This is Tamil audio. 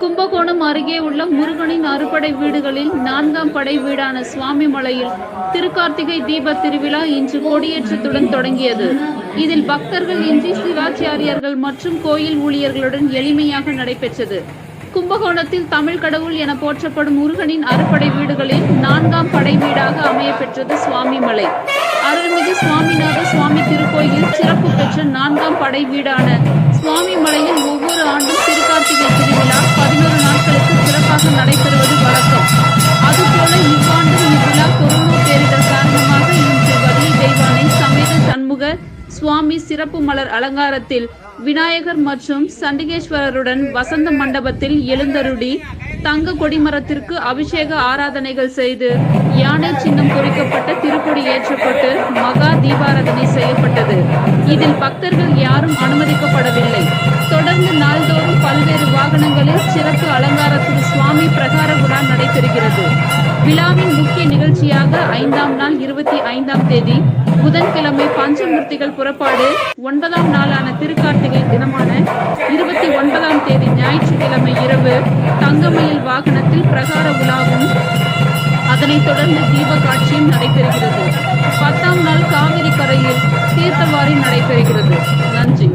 கும்பகோணம் அருகே உள்ள முருகனின் அறுபடை வீடுகளில் நான்காம் படை வீடான சுவாமிமலையில் திருக்கார்த்திகை தீப திருவிழா இன்று கொடியேற்றத்துடன் தொடங்கியது. இதில் பக்தர்கள் இன்றி சிவாச்சாரியர்கள் மற்றும் கோயில் ஊழியர்களுடன் எளிமையாக நடைபெற்றது. கும்பகோணத்தில் தமிழ் கடவுள் என போற்றப்படும் முருகனின் அறுபடை வீடுகளில் நான்காம் படை வீடாக அமைய பெற்றது சுவாமிமலை. அருள்மிகு சுவாமிநாத சுவாமி திருக்கோயில் சிறப்பு பெற்ற நான்காம் படை வீடான சுவாமி சுவாமி சிறப்பு மலர் அலங்காரத்தில் விநாயகர் மற்றும் சண்டிகேஸ்வரருடன் வசந்த மண்டபத்தில் எழுந்தருடி தங்க கொடிமரத்திற்கு அபிஷேக ஆராதனைகள் செய்து யானை சின்னம் பொறிக்கப்பட்ட திருப்பொடி ஏற்றப்பட்டு மகா தீபாராதனை செய்யப்பட்டது. இதில் பக்தர்கள் யாரும் அனுமதிக்கப்படவில்லை. தொடர்ந்து நாள்தோறும் பல்வேறு வாகனங்களில் சிறப்பு நடைபெறுகிறது விழாவின் முக்கிய நிகழ்ச்சியாக ஐந்தாம் நாள் இருபத்தி ஐந்தாம் தேதி புதன்கிழமை பஞ்சமூர்த்திகள் புறப்பாடு ஒன்பதாம் நாளான திருக்கார்த்திகை தினமான இருபத்தி ஒன்பதாம் தேதி ஞாயிற்றுக்கிழமை இரவு தங்கமயில் வாகனத்தில் பிரகார விழாவும் அதனைத் தொடர்ந்து தீப காட்சியும் நடைபெறுகிறது. பத்தாம் நாள் காவிரி கரையில் தீர்த்தவாரி நடைபெறுகிறது. நன்றி.